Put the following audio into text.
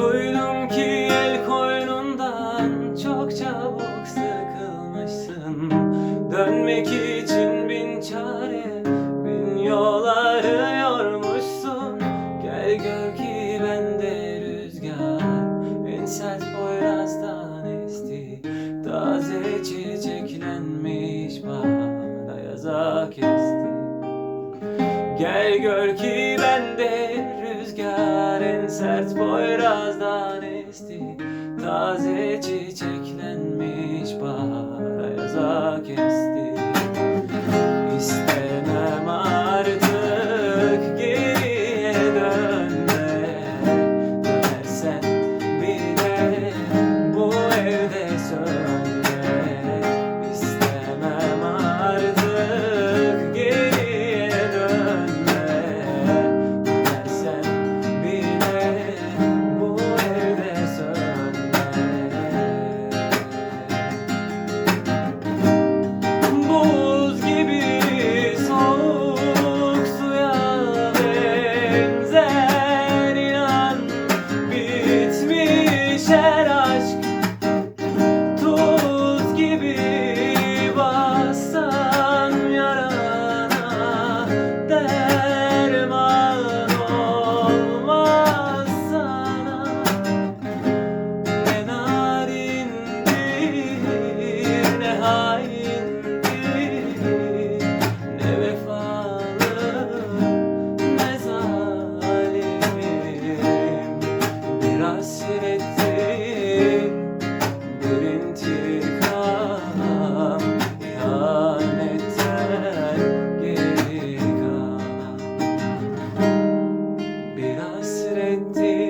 Duydum ki el koynundan çok çabuk sıkılmışsın. Dönmek için bin çare, bin yol arıyormuşsun. Gel gör ki bende rüzgar en sert boyrazdan esti. Taze çiçeklenmiş bahar ayaza kesti Gel gör ki bende sert boyrazdan esti. Taze çiçeklenmiş bahar etti.